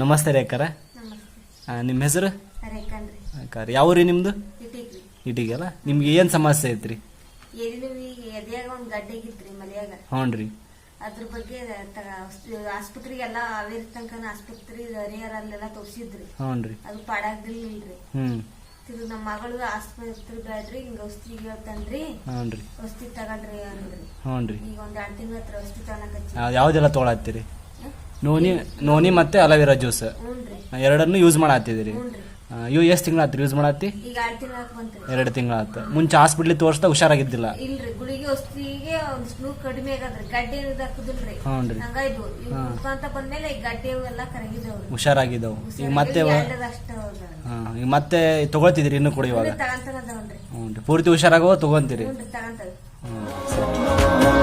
ನಮಸ್ತೆ ರೀ ಅಕ್ಕಾರ ನಮಸ್ತೆ ನಿಮ್ಮ ಹೆಸರು? ರೇಖಾನ್ರಿ. ಅಕ್ಕಾರ ಯಾವ ರೀ ನಿಮ್ಮದು ಇಟೀಗಲ್ಲ ನಿಮ್ಗೆ ಏನು ಸಮಸ್ಯೆ ಐತ್ರಿ? ಹ್ಞೂ ರೀ ಅದ್ರ ಬಗ್ಗೆ ಆಸ್ಪತ್ರೆಗೆಲ್ಲ ಅವೇ ತನಕ ಆಸ್ಪತ್ರೆ ಹರಿಹರ ಅಲ್ಲೆಲ್ಲ ತೋರಿಸಿದ್ರಿ. ಹ್ಞೂ ರೀ ಅದು ಪಾಡಾಗ್ದಿಲ್ರಿ ಹ್ಞೂ ತಿರು ನಮ್ಮ ಮಗಳು ಆಸ್ಪತ್ರೆ ಬೇಡ್ರಿ ಹಿಂಗ ಔಷಧಿ ಹೇಳ್ತಾನ್ರಿ. ರೀ ಔಷಧಿ ತಗೊಂಡ್ರಿ ಅಂದ್ರಿ. ಹ್ಞೂ ರೀ ಈಗ ಒಂದ್ ಎರಡ್ ತಿಂಗಳ ಹತ್ರ ಔಷಧಿ ತಗೊಳಕಚ್ಚಿ ಆ, ಯಾವ್ದೆಲ್ಲ ತೊಗೊಳತ್ತೀರಿ? ನೋನಿ ನೋನಿ ಮತ್ತೆ ಅಲೋವೆರಾ ಜ್ಯೂಸ್. ಎರಡನ್ನು ಯೂಸ್ ಮಾಡತ್ತಿದ್ದೀರಿ ಹ್ಞೂನ್ರಿ ಇವು ಎಷ್ಟು ತಿಂಗಳಾತ್ರಿ ಯೂಸ್ ಮಾಡತ್ತಿ ಈಗ ಎರಡ್ ತಿಂಗಳ ಎರಡು ಮುಂಚೆ ಹಾಸ್ಪಿಟ್ಲಿಗೆ ತೋರಿಸ್ತಾ ಹುಷಾರಾಗಿದ್ದಿಲ್ಲ. ಇಲ್ರಿ ಗುಳಿಗೆ ಔಷಧಿಗೆ ಒಂದ್ ಸ್ನೂ ಕಡಿಮೆ ಆಗದ್ರಿ. ಗಡ್ಡೆ ಇದ್ ಹಾಕುದಿಲ್ರಿ. ಹ್ಞೂ ರೀ ಹಂಗಾಯ್ತು ಈಗ ಅಂತ ಬಂದ್ಮೇಲೆ ಈ ಗಡ್ಡೆ ಎಲ್ಲ ಕರಗಿದವ್ರಿ. ಹುಷಾರಾಗಿದ್ದವು ಈಗ ಮತ್ತೆ ಹಾಂ ಈಗ ಮತ್ತೆ ತಗೊಳ್ತಿದ್ರಿ ಇನ್ನು ಕೂಡ ಇವಾಗ. ಹ್ಞೂ ರೀ ಪೂರ್ತಿ ಹುಷಾರಾಗೋ ತಗೊಂತೀರಿ ಹ್ಞೂ